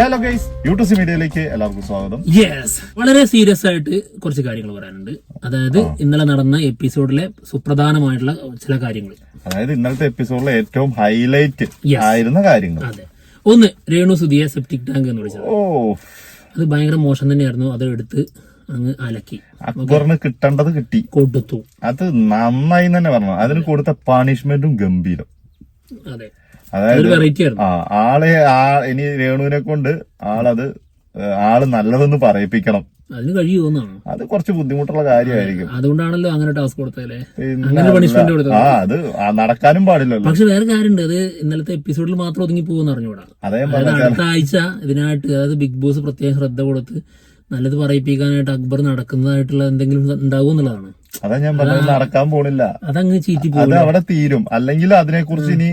Hello guys YouTube മീഡിയയിലേക്ക് എല്ലാവർക്കും സ്വാഗതം. യെസ് വളരെ സീരിയസ് ആയിട്ട് കുറച്ച് കാര്യങ്ങൾ പറയാനുണ്ട്. അതായത് ഇന്നലെ നടന്ന എപ്പിസോഡിലെ സുപ്രധാനമായിട്ടുള്ള ചില കാര്യങ്ങൾ. അതായത് ഇന്നലത്തെ എപ്പിസോഡിലെ ഏറ്റവും ഹൈലൈറ്റ് ആയിരുന്ന കാര്യങ്ങൾ. അതെ. ഒന്ന് രേണു സുധിയെ സെപ്റ്റിക് ടാങ്ക് എന്ന് വിളിച്ചത്. ഓ. അത് ഭയങ്കര മോശം തന്നെയായിരുന്നു. അത് എടുത്ത് അങ്ങ് അലക്കി. അക്ബറിന് കിട്ടേണ്ടത് കിട്ടി. കൊടുത്തു. അത് നന്നായി തന്നെ പറഞ്ഞു. അതിന് കൊടുത്ത പണിഷ്മെന്റും ഗംഭീരം. അതെ. അതായത് ആ ആളെ ആ ഇനി രേണുവിനെ കൊണ്ട് ആളത് ആൾ നല്ലതെന്ന് പറയിപ്പിക്കണം. അതിന് കഴിയുമെന്നാണ് അത് കുറച്ച് ബുദ്ധിമുട്ടുള്ള കാര്യമായിരിക്കും. അതുകൊണ്ടാണല്ലോ അങ്ങനെ ടാസ്ക് കൊടുത്തല്ലേ പിന്നെ അങ്ങനെ പണിഷ്മെന്റ് കൊടുത്തത്. ആ അത് നടക്കാനും പാടില്ലല്ലോ. പക്ഷെ വേറെ കാര്യമുണ്ട് അത് ഇന്നലത്തെ എപ്പിസോഡിൽ മാത്രം ഒതുങ്ങി പോകുമെന്ന് അറിഞ്ഞൂടാ അതായത് അടുത്ത ആഴ്ച ഇതിനായിട്ട് അതായത് ബിഗ് ബോസ് പ്രത്യേകം ശ്രദ്ധ കൊടുത്ത് നല്ലത് പറയിപ്പിക്കാനായിട്ട് അക്ബർ നടക്കുന്നതായിട്ടുള്ള എന്തെങ്കിലും ഉണ്ടാവും എന്നുള്ളതാണ്. അതാ ഞാൻ പറഞ്ഞത് നടക്കാൻ പോണില്ല. അതങ്ങ് ചീറ്റി അത് പോകും അവിടെ തീരും. അല്ലെങ്കിൽ അതിനെക്കുറിച്ച് ഇനി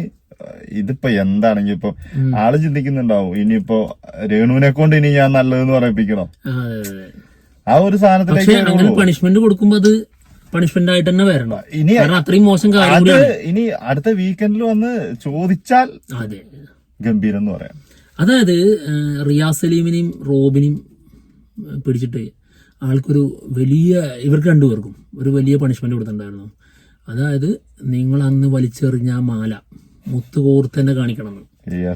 ഇതിപ്പോ എന്താണെങ്കിൽ ഇപ്പൊ ആൾ ചിന്തിക്കുന്നുണ്ടാവും. ഇനിയിപ്പോ രേണുവിനെ കൊണ്ട് ഇനി ഞാൻ നല്ലതെന്ന് പറയിപ്പിക്കണം. ആ, ഒരു സാധനത്തിലേക്ക് പണിഷ്മെന്റ് കൊടുക്കുമ്പോ അത് പണിഷ്മെന്റ് ആയിട്ട് തന്നെ വരണം. ഇനി അത്രയും മോശം കാര്യം ഇനി അടുത്ത വീക്കെൻഡിൽ വന്ന് ചോദിച്ചാൽ അതെ. ഗംഭീരം എന്ന് പറയാം. അതായത് റിയാസ് സലീമിനെയും റോബിനെയും പിടിച്ചിട്ട് ആൾക്കൊരു വലിയ ഇവർക്ക് രണ്ടുപേർക്കും ഒരു വലിയ പണിഷ്മെന്റ് കൊടുത്തിട്ടുണ്ടായിരുന്നു. അതായത് നിങ്ങൾ അന്ന് വലിച്ചെറിഞ്ഞ മാല. മുത്ത് കാണിക്കണം എന്ന്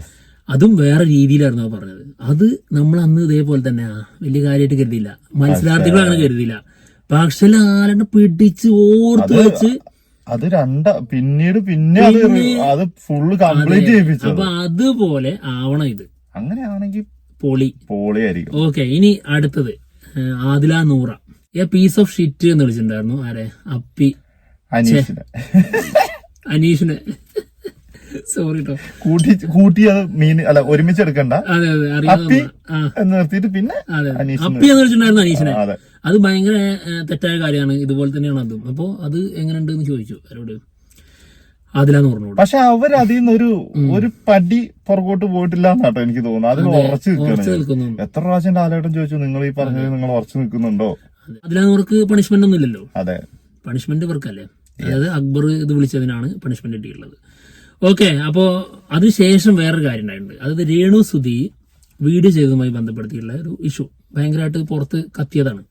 അതും വേറെ രീതിയിലായിരുന്നു അവർ പറഞ്ഞത്. അത് നമ്മൾ അന്ന് ഇതേപോലെ തന്നെ വലിയ കാര്യമായിട്ട് കരുതിയില്ല. മത്സരാർത്ഥികളാണ് കരുതിയില്ല. പക്ഷെ ലാലനെ പിടിച്ച് ഓർത്ത് വെച്ച് അത് രണ്ട പിന്നീട് പിന്നെ അത് അത് ഫുള്ള് കംപ്ലീറ്റ് അപ്പൊ അതുപോലെ ആവണം ഇത്. അങ്ങനെയാണെങ്കിൽ പൊളി. പൊളിയായിരിക്കും ഓക്കെ ഇനി അടുത്തത്. Adila Noora. A piece of shit എന്ന് വിളിച്ചിട്ടുണ്ടായിരുന്നു. ആരെ? അപ്പി. അനീഷിനെ. അനീഷിനെ. സോറി കേട്ടോ കൂട്ടി കൂട്ടി അത് മീൻ അല്ല ഒരുമിച്ച് എടുക്കണ്ട. അതെ അതെ അപ്പി എന്ന് നിർത്തിയിട്ട് പിന്നെ അപ്പി എന്ന് വെച്ചിട്ടുണ്ടായിരുന്നു അനീഷിനെ. അതെ. ഭയങ്കര തെറ്റായ കാര്യമാണ്. ഇതുപോലെ തന്നെയാണ് അതും. അപ്പോ അത് എങ്ങനെയുണ്ട് എന്ന് ചോദിച്ചു അവരോട്. അതിലാന്ന് പറഞ്ഞു പക്ഷെ അവർ അതിൽ നിന്ന് ഒരു ഒരു പടി പുറകോട്ട് പോയിട്ടില്ല എന്നാട്ടോ എനിക്ക് തോന്നുന്നു അതിൽ ഉറച്ചു നിൽക്കുന്നു. എത്ര പ്രാവശ്യം ആലോചന ചോദിച്ചു നിങ്ങൾ ഈ പറഞ്ഞത് നിങ്ങൾ ഉറച്ചു നിൽക്കുന്നുണ്ടോ? അതിലവർക്ക് പണിഷ്മെന്റ് ഒന്നും ഇല്ലല്ലോ അതെ. പണിഷ്മെന്റ് ഇവർക്കല്ലേ. അതായത് അക്ബർ ഇത് വിളിച്ചതിനാണ് പണിഷ്മെന്റ് കിട്ടിയിട്ടുള്ളത്. ഓക്കെ അപ്പോ അതിനുശേഷം വേറൊരു കാര്യം ഉണ്ടായിട്ടുണ്ട്. അതായത് രേണു സുധി വീഡിയോ ചെയ്തതുമായി ബന്ധപ്പെടുത്തിയിട്ടുള്ള ഒരു ഇഷ്യൂ ഭയങ്കരമായിട്ട് പുറത്ത് കത്തിയതാണ്.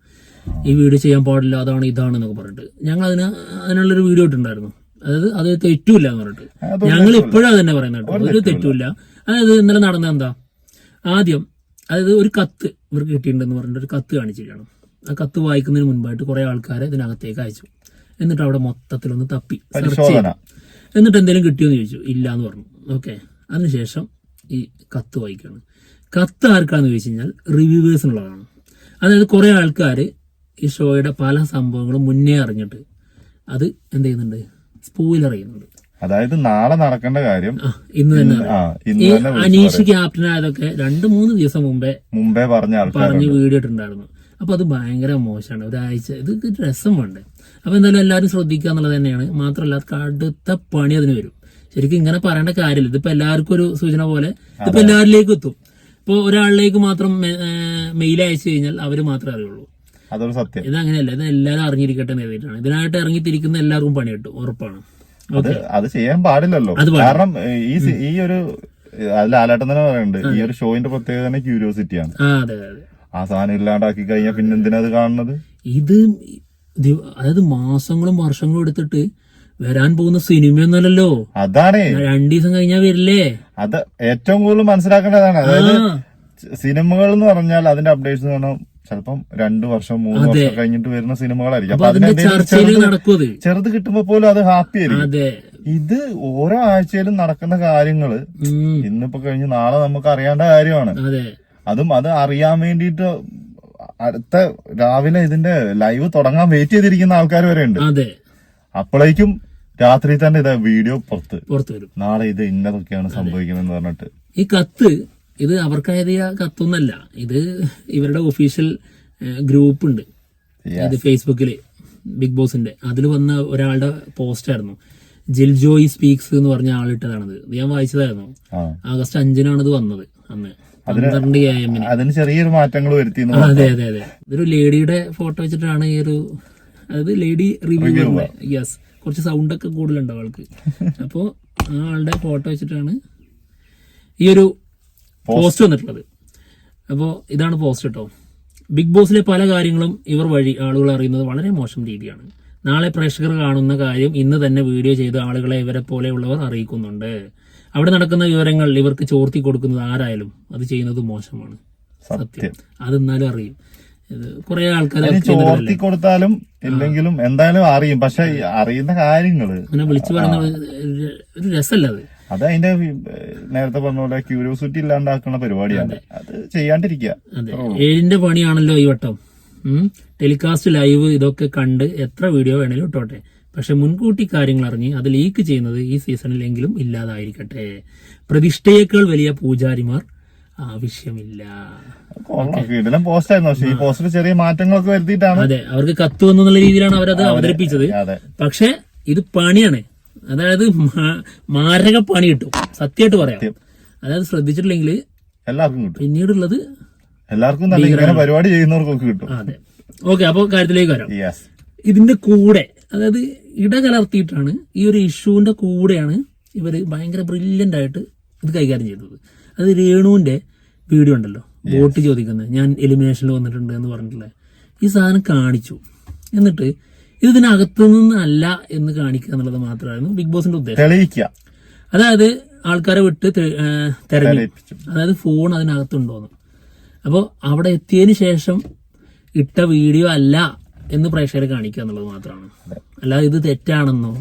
ഈ വീഡിയോ ചെയ്യാൻ പാടില്ല അതാണ് ഇതാണ് എന്നൊക്കെ പറഞ്ഞിട്ട്. ഞങ്ങൾ അതിന് അതിനുള്ളൊരു വീഡിയോ ഇട്ടുണ്ടായിരുന്നു അതായത് അത് തെറ്റുമില്ല എന്ന് പറഞ്ഞിട്ട്. ഞങ്ങൾ ഇപ്പോഴും അത് തന്നെ പറയുന്നത് കേട്ടോ. ഒരു തെറ്റുമില്ല അതായത് ഇന്നലെ നടന്ന എന്താ? ആദ്യം അതായത് ഒരു കത്ത് ഇവർക്ക് കിട്ടിയിട്ടുണ്ടെന്ന് പറഞ്ഞിട്ട് ഒരു കത്ത് കാണിച്ചിരിക്കണം ആ കത്ത് വായിക്കുന്നതിന് മുൻപായിട്ട് കുറെ ആൾക്കാരെ ഇതിനകത്തേക്ക് അയച്ചു. എന്നിട്ട് അവിടെ മൊത്തത്തിലൊന്ന് തപ്പി സെർച്ച് പരിശോധന. എന്നിട്ട് എന്തെങ്കിലും കിട്ടിയോ എന്ന് ചോദിച്ചു. ഇല്ല എന്ന് പറഞ്ഞു. ഓക്കെ അതിനുശേഷം ഈ കത്ത് വായിക്കുകയാണ്. കത്ത് ആർക്കാന്ന് ചോദിച്ചു കഴിഞ്ഞാൽ റിവ്യൂവേഴ്സിനുള്ളതാണ്. അതായത് കുറേ ആൾക്കാർ ഈ ഷോയുടെ പല സംഭവങ്ങളും മുന്നേ അറിഞ്ഞിട്ട് അത് എന്ത് ചെയ്യുന്നുണ്ട്? സ്പോയിലർ ചെയ്യുന്നുണ്ട്. അതായത് നാളെ നടക്കേണ്ട കാര്യം ഇന്ന് തന്നെ അനീഷ് ക്യാപ്റ്റൻ ആയതൊക്കെ രണ്ട് മൂന്ന് ദിവസം മുമ്പേ മുമ്പേ പറഞ്ഞു പറഞ്ഞ് വീഡിയോ ഇട്ടുണ്ടായിരുന്നു അപ്പൊ അത് ഭയങ്കര മോശമാണ്. ഒരാഴ്ച ഇത് രസം വേണ്ടേ അപ്പൊ എന്തായാലും എല്ലാവരും ശ്രദ്ധിക്കുക എന്നുള്ളത് തന്നെയാണ്. മാത്രമല്ല കടുത്ത പണി അതിന് വരും. ശരിക്കും ഇങ്ങനെ പറയേണ്ട കാര്യമില്ല. ഇതിപ്പോ എല്ലാവർക്കും ഒരു സൂചന പോലെ ഇതിപ്പോ എല്ലാവരിലേക്കും എത്തും. ഇപ്പൊ ഒരാളിലേക്ക് മാത്രം മെയിൽ അയച്ചു കഴിഞ്ഞാൽ അവർ മാത്രമേ അറിയുള്ളൂ. അതൊരു സത്യം. ഇത് അങ്ങനെയല്ല. ഇത് എല്ലാവരും അറിഞ്ഞിരിക്കട്ടെ എന്ന് എഴുതിയിട്ടാണ് ഇതിനായിട്ട് ഇറങ്ങിത്തിരിക്കുന്ന എല്ലാവർക്കും പണി കിട്ടും. ഉറപ്പാണ്. അത് ചെയ്യാൻ പാടില്ലല്ലോ. കാരണം ഈ ഈ ഒരു അതിൽ ആലാട്ടം തന്നെ പറയുന്നുണ്ട്. ഈ ഒരു ഷോയിന്റെ പ്രത്യേകത തന്നെ ക്യൂരിയോസിറ്റിയാണ്. ആ അതെ അതെ. ആ സാധനം ഇല്ലാണ്ടാക്കി കഴിഞ്ഞാൽ പിന്നെ എന്തിനാ അത് കാണുന്നത്? ഇത് അതായത് മാസങ്ങളും വർഷങ്ങളും എടുത്തിട്ട് വരാൻ പോകുന്ന സിനിമയൊന്നുമല്ലല്ലോ അതാണ്. രണ്ടു ദിവസം കഴിഞ്ഞാൽ വരില്ലേ? അത് ഏറ്റവും കൂടുതൽ മനസ്സിലാക്കേണ്ടതാണ്. അതായത് സിനിമകൾ എന്ന് പറഞ്ഞാൽ അതിന്റെ അപ്ഡേറ്റ്സ് എന്ന് പറഞ്ഞാൽ ചിലപ്പം രണ്ടു വർഷം മൂന്ന് വർഷം കഴിഞ്ഞിട്ട് വരുന്ന സിനിമകളായിരിക്കും. അപ്പൊ അതിനെന്തെങ്കിലും ചെറുത് കിട്ടുമ്പോ പോലും അത് ഹാപ്പി ആയിരിക്കും. ഇത് ഓരോ ആഴ്ചയിലും നടക്കുന്ന കാര്യങ്ങൾ ഇന്നിപ്പോ കഴിഞ്ഞ് നാളെ നമുക്ക് അറിയേണ്ട കാര്യമാണ് അതെ അതും അറിയാൻ വേണ്ടിയിട്ട് അടുത്ത രാവിലെ ഇതിന്റെ ലൈവ് തുടങ്ങാൻ വെയിറ്റ് ചെയ്തിരിക്കുന്ന ആൾക്കാർ വരെ ഉണ്ട്. അപ്പോഴേക്കും രാത്രി തന്നെ ഇതാ വീഡിയോ പുറത്ത്. പുറത്ത് വരും. നാളെ ഇത് ഇന്നതൊക്കെയാണ് സംഭവിക്കുന്നതെന്ന് പറഞ്ഞിട്ട്. ഈ കത്ത് ഇത് അവർക്ക് എഴുതിയ കത്തൊന്നല്ല. ഇത് ഇവരുടെ ഒഫീഷ്യൽ ഗ്രൂപ്പ് ഉണ്ട്. ഇത് ഫേസ്ബുക്കിൽ ബിഗ് ബോസിന്റെ അതിൽ വന്ന ഒരാളുടെ പോസ്റ്റ് ആയിരുന്നു. ജിൽ ജോയി സ്പീക്സ് എന്ന് പറഞ്ഞ ആളിട്ടതാണത്. ഞാൻ വായിച്ചതായിരുന്നു. ആഗസ്റ്റ് അഞ്ചിനാണ് ഇത് വന്നത് അന്ന്. അതിന് ചെറിയൊരു മാറ്റങ്ങൾ വരുത്തി അതെ അതെ അതെ. ഇതൊരു ലേഡിയുടെ ഫോട്ടോ വെച്ചിട്ടാണ് ഈ ഒരു അതായത് ലേഡി റിവ്യൂ യെസ് കുറച്ച് സൗണ്ട് ഒക്കെ കൂടുതലുണ്ട് ആൾക്ക് അപ്പോ ആ ആളുടെ ഫോട്ടോ വെച്ചിട്ടാണ് ഈ ഒരു പോസ്റ്റ് വന്നിട്ടുള്ളത്. അപ്പോൾ ഇതാണ് പോസ്റ്റ് കേട്ടോ. ബിഗ് ബോസിലെ പല കാര്യങ്ങളും ഇവർ വഴി ആളുകൾ അറിയുന്നത് വളരെ മോശം രീതിയാണ്. നാളെ പ്രേക്ഷകർ കാണുന്ന കാര്യം ഇന്ന് തന്നെ വീഡിയോ ചെയ്ത് ആളുകളെ ഇവരെ പോലെയുള്ളവർ അറിയിക്കുന്നുണ്ട്. അവിടെ നടക്കുന്ന വിവരങ്ങൾ ഇവർക്ക് ചോർത്തി കൊടുക്കുന്നത് ആരായാലും അത് ചെയ്യുന്നത് മോശമാണ്. സത്യം. അതെന്നാലും അറിയും. കുറെ ആൾക്കാർ ചോർത്തി കൊടുത്താലും ഇല്ലെങ്കിലും എന്തായാലും അറിയും. പക്ഷെ അറിയുന്ന കാര്യങ്ങൾ അങ്ങനെ വിളിച്ചു പറയുന്ന ഒരു- രസമല്ല അത്. അത് അതിന്റെ നേരത്തെ പറഞ്ഞ പോലെ ക്യൂരിയോസിറ്റി ഇല്ലാണ്ടാക്കുന്ന പരിപാടിയാണ്. അത്. ചെയ്യാണ്ടിരിക്കുക. ഏഴിന്റെ പണിയാണല്ലോ ഈ വട്ടം. ടെലികാസ്റ്റ് ലൈവ് ഇതൊക്കെ കണ്ട് എത്ര വീഡിയോ വേണേലും ഇട്ടോട്ടെ. പക്ഷെ മുൻകൂട്ടി കാര്യങ്ങൾ അറിഞ്ഞ് അത് ലീക്ക് ചെയ്യുന്നത് ഈ സീസണിലെങ്കിലും ഇല്ലാതായിരിക്കട്ടെ. പ്രതിഷ്ഠയേക്കാൾ വലിയ പൂജാരിമാർ ആവശ്യമില്ല. ചെറിയ മാറ്റങ്ങളൊക്കെ വരുത്തിയിട്ടാണ്. അതെ അവർക്ക് കത്ത് വന്നു എന്നുള്ള രീതിയിലാണ് അവരത് അവതരിപ്പിച്ചത്. പക്ഷെ ഇത് പണിയാണ്. അതായത് മാരക പണി കിട്ടും. സത്യമായിട്ട് പറയാം. അതായത് ശ്രദ്ധിച്ചിട്ടില്ലെങ്കിൽ എല്ലാവർക്കും പിന്നീടുള്ളത് എല്ലാവർക്കും നല്ല ഇങ്ങനെ പരിപാടി ചെയ്യുന്നവർക്കൊക്കെ കിട്ടും. അതെ. ഓക്കെ അപ്പോൾ കാര്യത്തിലേക്ക് വരാം. ഇതിന്റെ കൂടെ അതായത് ഇടകലർത്തിയിട്ടാണ് ഈ ഒരു ഇഷ്യൂവിന്റെ കൂടെയാണ് ഇവർ ഭയങ്കര ബ്രില്യന്റ് ആയിട്ട് ഇത് കൈകാര്യം ചെയ്തത്. അത് രേണുവിന്റെ വീഡിയോ ഉണ്ടല്ലോ വോട്ട് ചോദിക്കുന്നത്. ഞാൻ എലിമിനേഷനിൽ വന്നിട്ടുണ്ട് എന്ന് പറഞ്ഞിട്ടുള്ളത് ഈ സാധനം കാണിച്ചു. എന്നിട്ട് ഇത് ഇതിനകത്തു നിന്നല്ല എന്ന് കാണിക്കുക എന്നുള്ളത് മാത്രമായിരുന്നു ബിഗ് ബോസിന്റെ ഉദ്ദേശം. അതായത് ആൾക്കാരെ വിട്ട് തെ- ആ, തെരഞ്ഞു. തെളിയിപ്പിച്ചു. അതായത് ഫോൺ അതിനകത്തുണ്ടോന്ന്. അപ്പോൾ അവിടെ എത്തിയതിന് ശേഷം ഇട്ട വീഡിയോ അല്ല എന്ന് പ്രേക്ഷകരെ കാണിക്കുക എന്നുള്ളത് മാത്രമാണ്. അല്ലാതെ ഇത് തെറ്റാണെന്നോ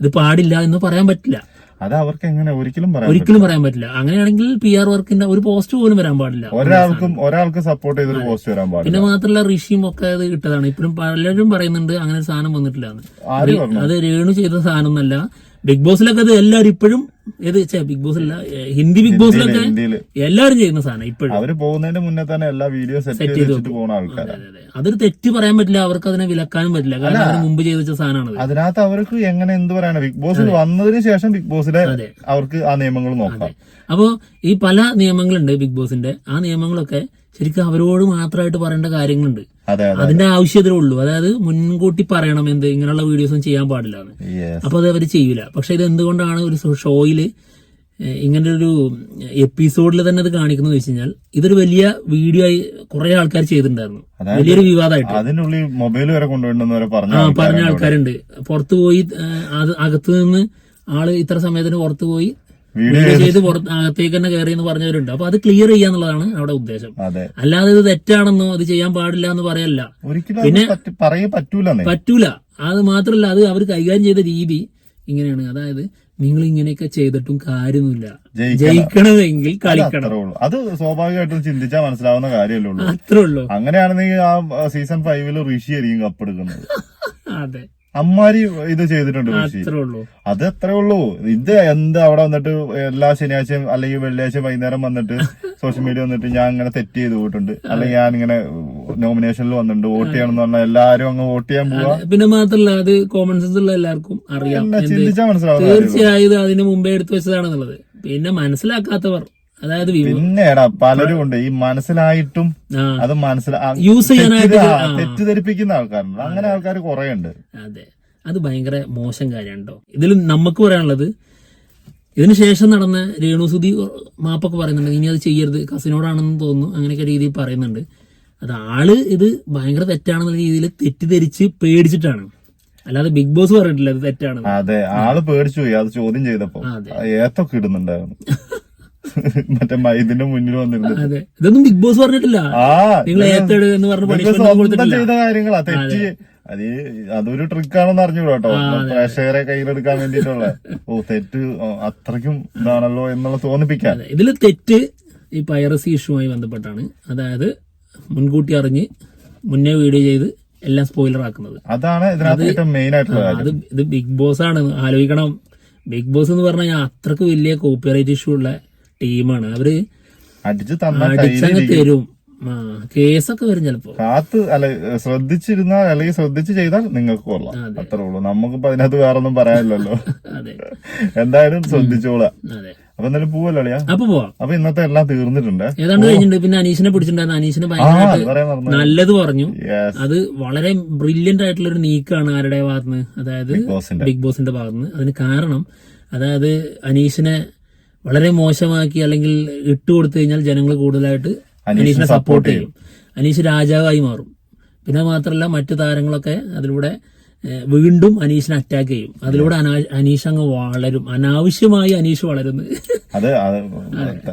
ഇത് പാടില്ല എന്ന് പറയാൻ പറ്റില്ല. അത് അവർക്ക് എങ്ങനെ ഒരിക്കലും പറയാം ഒരിക്കലും പറയാൻ പറ്റില്ല. അങ്ങനെയാണെങ്കിൽ പി ആർ വർക്കിന്റെ ഒരു പോസ്റ്റ് പോലും വരാൻ പാടില്ല. ഒരാൾക്കും ഒരാൾക്ക് സപ്പോർട്ട് ചെയ്തൊരു പോസ്റ്റ് വരാൻ പാടില്ല. പിന്നെ മാത്രമല്ല ഋഷിയും ഒക്കെ അത് ഇട്ടതാണ്. ഇപ്പോഴും പലരും പറയുന്നുണ്ട് അങ്ങനെ സാധനം വന്നിട്ടില്ല അത് രേണു ചെയ്ത സാധനം എന്നല്ല ബിഗ് ബോസിലൊക്കെ അത് എല്ലാവരും ഇപ്പോഴും ഏത് വെച്ചാ ബിഗ് ബോസ് അല്ല ഹിന്ദി ബിഗ് ബോസ് എല്ലാവരും ചെയ്യുന്ന സാധനം ഇപ്പോഴും. അവർ പോകുന്നതിന്റെ മുന്നേ തന്നെ എല്ലാ വീഡിയോ സെറ്റ് ചെയ്ത് പോകുന്ന ആൾക്കാരാണ്. അതൊരു തെറ്റ് പറയാൻ പറ്റില്ല അവർക്ക് അതിനെ വിലക്കാനും പറ്റില്ല. കാരണം അവർ മുമ്പ് ചെയ്ത വെച്ച സാധനമാണ് അതിനകത്ത് അവർക്ക് എങ്ങനെ എന്ത് പറയാനാ? ബിഗ് ബോസിൽ വന്നതിന് ശേഷം ബിഗ് ബോസിലെ അവർക്ക് ആ നിയമങ്ങൾ നോക്കാം. അപ്പോ ഈ പല നിയമങ്ങളുണ്ട് ബിഗ് ബോസിന്റെ. ആ നിയമങ്ങളൊക്കെ ശരിക്കും അവരോട് മാത്രമായിട്ട് പറയേണ്ട കാര്യങ്ങളുണ്ട്. അതെ അതെ. അതിന്റെ ആവശ്യത്തിലേ ഉള്ളൂ. അതായത് മുൻകൂട്ടി പറയണം എന്ത് ഇങ്ങനെയുള്ള വീഡിയോസ് ചെയ്യാൻ പാടില്ല അപ്പൊ അത് അവർ ചെയ്യൂല. പക്ഷെ ഇത് എന്തുകൊണ്ടാണ് ഒരു ഷോയിൽ ഇങ്ങനെ ഒരു എപ്പിസോഡിൽ തന്നെ അത് കാണിക്കുന്നത് വെച്ച് കഴിഞ്ഞാൽ ഇതൊരു വലിയ വീഡിയോ ആയി കുറെ ആൾക്കാർ ചെയ്തിട്ടുണ്ടായിരുന്നു. വലിയൊരു വിവാദമായിട്ട്. അതിനുള്ളിൽ മൊബൈൽ വരെ കൊണ്ടുപോയി പറഞ്ഞ ആൾക്കാരുണ്ട് പുറത്തു പോയി അകത്ത് നിന്ന് ആൾ ഇത്ര സമയത്തിന് പുറത്തു പോയി വീഡിയോ ചെയ്ത് പുറത്ത് അകത്തേക്ക് തന്നെ കയറി എന്ന് പറഞ്ഞവരുണ്ട്. അപ്പൊ അത് ക്ലിയർ ചെയ്യാന്നുള്ളതാണ് അവിടെ ഉദ്ദേശം. അല്ലാതെ ഇത് തെറ്റാണെന്നോ അത് ചെയ്യാൻ പാടില്ല എന്ന് പറയല്ല. പിന്നെ പറ്റൂല അത് മാത്രല്ല അത് അവർ കൈകാര്യം ചെയ്ത രീതി ഇങ്ങനെയാണ്. അതായത് നിങ്ങൾ ഇങ്ങനെയൊക്കെ ചെയ്തിട്ടും കാര്യമൊന്നുമില്ല. ജയിക്കണമെങ്കിൽ കളിക്കണം. അത് സ്വാഭാവികമായിട്ടും ചിന്തിച്ചാൽ മനസ്സിലാവുന്ന കാര്യമല്ലേ ഉള്ളൂ. അത്രേ ഉള്ളൂ. അങ്ങനെയാണെങ്കിൽ ആ സീസൺ ഫൈവിൽ ഋഷി ആയിരിക്കും കപ്പെടുക്കുന്നത് അതെ. അമ്മാരി ഇത് ചെയ്തിട്ടുണ്ട് കൃഷി അത് എത്രേ ഉള്ളൂ. ഇത് എന്ത് അവിടെ വന്നിട്ട് എല്ലാ ശനിയാഴ്ചയും അല്ലെങ്കിൽ വെള്ളിയാഴ്ച വൈകുന്നേരം വന്നിട്ട് സോഷ്യൽ മീഡിയ വന്നിട്ട് ഞാൻ ഇങ്ങനെ തെറ്റ് ചെയ്ത് പോയിട്ടുണ്ട്. അല്ലെങ്കിൽ ഞാൻ ഇങ്ങനെ നോമിനേഷനിൽ വന്നിട്ടുണ്ട്. വോട്ട് ചെയ്യണം എന്ന് പറഞ്ഞാൽ എല്ലാരും അങ്ങ് വോട്ട് ചെയ്യാൻ പോവാ. പിന്നെ മാത്രല്ല അത് കോമൺ സെൻസ് ഉള്ള എല്ലാവർക്കും അറിയാം. ചിന്തിച്ചാൽ മനസ്സിലാവുന്ന കാര്യമേ തീർച്ചയായും അതിന് മുമ്പേ എടുത്തു വെച്ചതാണെന്നുള്ളത്. പിന്നെ മനസ്സിലാക്കാത്തവർ അതായത് പിന്നെടാ പലരും ഉണ്ട്. ഈ മനസ്സിലായിട്ടും അത് മനസ്സിലാ യൂസ് ചെയ്യാനായിട്ട് തെറ്റിദ്ധരിപ്പിക്കുന്ന ആൾക്കാരുണ്ട്. അങ്ങനെ ആൾക്കാർ കുറെ ഉണ്ട് അതെ. അത് ഭയങ്കര മോശം കാര്യമാണ് കേട്ടോ ഇതിൽ നമുക്ക് പറയാനുള്ളത് ഇതിനുശേഷം നടന്ന രേണുസുതി മാപ്പൊക്കെ പറയുന്നുണ്ട് ഇനി അത് ചെയ്യരുത്. കസിനോടാണെന്ന് തോന്നുന്നു. അങ്ങനെയൊക്കെ രീതിയിൽ പറയുന്നുണ്ട്. അത് ആൾ ഇത് ഭയങ്കര തെറ്റാണെന്ന രീതിയിൽ തെറ്റിദ്ധരിച്ച് പേടിച്ചിട്ടാണ്. അല്ലാതെ ബിഗ് ബോസ് പറഞ്ഞിട്ടില്ല അത് തെറ്റാണ് അതെ. ആൾ പേടിച്ചു പോയി. അത് ചോദ്യം ചെയ്തപ്പോ. ഏത്തൊക്കെ ഇടുന്നുണ്ടായിരുന്നു. മറ്റേ മൈദിന്റെ മുന്നിൽ വന്നിരുന്നു അതെ. ഇതൊന്നും ബിഗ് ബോസ് പറഞ്ഞിട്ടില്ല. നിങ്ങൾ ഏത്തേട് എന്ന് പറഞ്ഞ ചെയ്ത കാര്യങ്ങളാ. തെറ്റ്. അത് അതൊരു ട്രിക്കാണെന്ന് അറിഞ്ഞു കേട്ടോ. പ്രേക്ഷകരെ കയ്യിലെടുക്കാൻ വേണ്ടിട്ടുള്ള ഓ തെറ്റ് അത്രക്കും അത്രയ്ക്കും ഇതാണല്ലോ എന്നുള്ള തോന്നിപ്പിക്കാൻ. ഇതിൽ തെറ്റ് ഈ പൈറസി ഇഷ്യൂമായി ബന്ധപ്പെട്ടാണ്. അതായത് മുൻകൂട്ടി അറിഞ്ഞ് മുന്നേ വീഡിയോ ചെയ്ത് എല്ലാം സ്പോയിലർ ആക്കുന്നത്. അതാണ് ഇതിനകത്ത് ഏറ്റവും മെയിൻ ആയിട്ടുള്ള അത് ഇത് ബിഗ് ബോസ് ആണ്. ആലോചിക്കണം. ബിഗ് ബോസ് എന്ന് പറഞ്ഞാൽ അത്രയ്ക്ക് വലിയ കോപ്പിറൈറ്റ് ഇഷ്യൂ ഉള്ള ടീമാണ്. അവർ അടിച്ചു തന്ന അടിച്ചങ്ങ് കയ്യിൽ തരും. ആ കേസൊക്കെ വരും ചിലപ്പോ. കാത്ത് അല്ല ശ്രദ്ധിച്ചിരുന്നാൽ അല്ലെങ്കിൽ ശ്രദ്ധിച്ച് ചെയ്താൽ നിങ്ങൾക്ക് കൊള്ളാം. അത്രേ ഉള്ളൂ. നമുക്കിപ്പോ അതിനകത്ത് വേറെ ഒന്നും പറയാനില്ലല്ലോ എന്തായാലും ശ്രദ്ധിച്ചോളാം. അപ്പൊ എന്തായാലും പോവല്ലോ അപ്പൊ പോവാം. അപ്പൊ ഇന്നത്തെ എല്ലാം തീർന്നിട്ടുണ്ട്. ഏതാണ്ട് കഴിഞ്ഞിട്ടുണ്ട്. പിന്നെ അനീഷിനെ പിടിച്ചിട്ടുണ്ടായിരുന്നു. അനീഷിനെ ഭയങ്കരമായിട്ട് നല്ലത് പറഞ്ഞു. അത് വളരെ ബ്രില്യന്റ് ആയിട്ടുള്ള ഒരു നീക്കാണ് ആരുടെ ഭാഗത്തുനിന്ന്. അതായത് ബിഗ് ബോസിന്റെ ഭാഗത്തുനിന്ന്. അതിന് കാരണം അതായത് അനീഷിനെ വളരെ മോശമാക്കി അല്ലെങ്കിൽ ഇട്ട് കൊടുത്തു കഴിഞ്ഞാൽ ജനങ്ങൾ കൂടുതലായിട്ട് അനീഷിനെ സപ്പോർട്ട് ചെയ്യും. അനീഷ് രാജാവായി മാറും. പിന്നെ മാത്രമല്ല മറ്റു താരങ്ങളൊക്കെ അതിലൂടെ വീണ്ടും അനീഷിനെ അറ്റാക്ക് ചെയ്യും. അതിലൂടെ അനീഷ് അങ്ങ് വളരും. അനാവശ്യമായി അനീഷ് വളരുന്നു. അത്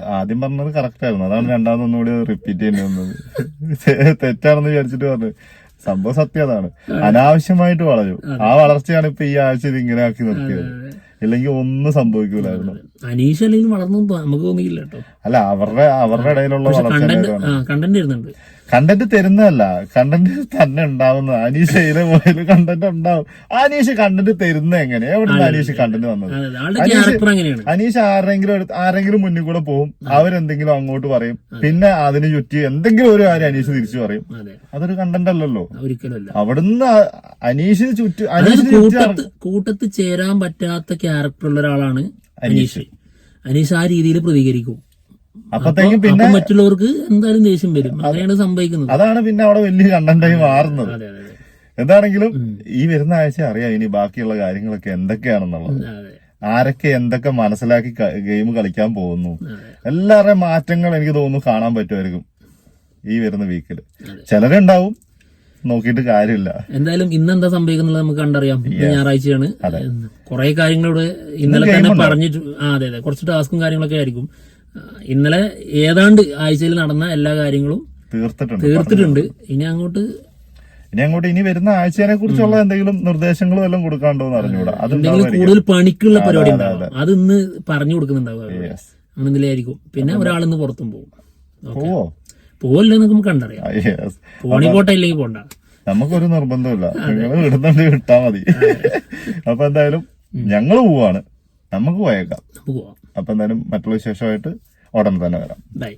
ആദ്യം പറഞ്ഞത് കറക്റ്റ് ആയിരുന്നു. അതാണ് രണ്ടാമതൊന്നുകൂടി റിപ്പീറ്റ് ചെയ്യേണ്ടി വന്നത്. തെറ്റാണെന്ന് വിചാരിച്ചിട്ട് പറഞ്ഞു. സംഭവം സത്യം അതാണ്. അനാവശ്യമായിട്ട് വളരും. ആ വളർച്ചയാണ് ഇപ്പൊ ഈ ആഴ്ച ഇത് ഇങ്ങനെ ആക്കി നിർത്തിയത്. ഇല്ലെങ്കിൽ ഒന്നും സംഭവിക്കൂലായിരുന്നു. അനീഷ് അല്ലെങ്കിൽ വളർന്നു നമുക്ക് തോന്നിയില്ല കേട്ടോ. അല്ല അവരുടെ അവരുടെ ഇടയിലുള്ള കണ്ടന്റ് ആ കണ്ടന്റ് തരുന്നതല്ല. കണ്ടന്റ് തന്നെ ഉണ്ടാവുന്നത്. അനീഷ് ഏതിലെ പോയാലും കണ്ടന്റ് ഉണ്ടാവും. അനീഷ് കണ്ടന്റ് തരുന്ന എങ്ങനെ എവിടെ അനീഷ് കണ്ടന്റ് വന്നത്? അനീഷ് അനീഷ് ആരെങ്കിലും ആരെങ്കിലും മുന്നിൽ കൂടെ പോകും. അവരെന്തെങ്കിലും അങ്ങോട്ട് പറയും. പിന്നെ അതിന് ചുറ്റി എന്തെങ്കിലും ഒരു കാര്യം അനീഷ് തിരിച്ചു പറയും. അതെ. അതൊരു കണ്ടന്റ് അല്ലല്ലോ. അവിടുന്ന് അനീഷിന് ചുറ്റി അനീഷിന് കൂട്ടത്ത് കൂട്ടത്ത് ചേരാൻ പറ്റാത്ത ക്യാരക്ടർ ഉള്ള ഒരാളാണ് അനീഷ്. അനീഷ് ആ രീതിയിൽ പ്രതികരിക്കും. അപ്പത്തേക്കും പിന്നെ മറ്റുള്ളവർക്ക് എന്തായാലും ദേഷ്യം വരും. അങ്ങനെയാണ് സംഭവിക്കുന്നത്. അതാണ് പിന്നെ അവിടെ വലിയ കണ്ടന്റായി മാറുന്നത്. എന്താണെങ്കിലും ഈ വരുന്ന ആഴ്ച അറിയാം ഇനി ബാക്കിയുള്ള കാര്യങ്ങളൊക്കെ എന്തൊക്കെയാണെന്നുള്ളത്. ആരൊക്കെ എന്തൊക്കെ മനസ്സിലാക്കി ഗെയിം കളിക്കാൻ പോകുന്നു. എല്ലാവരുടെ എല്ലാവരുടെയും മാറ്റങ്ങൾ എനിക്ക് തോന്നുന്നു കാണാൻ പറ്റുമായിരിക്കും ഈ വരുന്ന വീക്കിൽ ചിലരുണ്ടാവും. നോക്കിയിട്ട് കാര്യമില്ല. എന്തായാലും ഇന്ന് എന്താ സംഭവിക്കുന്നത് നമുക്ക് കണ്ടറിയാം. ഞായറാഴ്ചയാണ്. കുറെ കാര്യങ്ങളോട് ഇവിടെ ഇന്നലെ തന്നെ പറഞ്ഞിട്ട് അതെ അതെ. കുറച്ച് ടാസ്കും കാര്യങ്ങളൊക്കെ ആയിരിക്കും. ഇന്നലെ ഏതാണ്ട് ആഴ്ചയിൽ നടന്ന എല്ലാ കാര്യങ്ങളും തീർത്തിട്ടുണ്ട്. തീർത്തിട്ടുണ്ട്. ഇനി അങ്ങോട്ട് ഇനി അങ്ങോട്ട് ഇനി വരുന്ന ആഴ്ചയെ കുറിച്ചുള്ള എന്തെങ്കിലും നിർദ്ദേശങ്ങളും എല്ലാം കൊടുക്കാണ്ടോ എന്ന് അറിഞ്ഞൂടാ അത് എന്തെങ്കിലും കൂടുതൽ പണിക്കുള്ള പരിപാടി ഉണ്ടാവും. അത്. ഇന്ന് പറഞ്ഞു കൊടുക്കുന്നുണ്ടാവും. അങ്ങനെ എന്തെങ്കിലും പിന്നെ ഒരാളിന്ന് പുറത്തും പോകും പോവോ? പോവല്ലേ നമുക്ക് കണ്ടറിയാം. യെസ് പോണി പോട്ടെ ഇല്ലെങ്കിൽ പോണ്ട. നമുക്കൊരു നിർബന്ധമില്ല നിങ്ങൾ വിടുന്നുണ്ട് വിട്ടാ മതി. അപ്പൊ എന്തായാലും ഞങ്ങൾ പോവാണ്. നമുക്ക് പോയേക്കാം. നമുക്ക് പോവാം. അപ്പൊ എന്തായാലും മറ്റുള്ള വിശേഷമായിട്ട് ഉടനെ തന്നെ വരാം. ബൈ.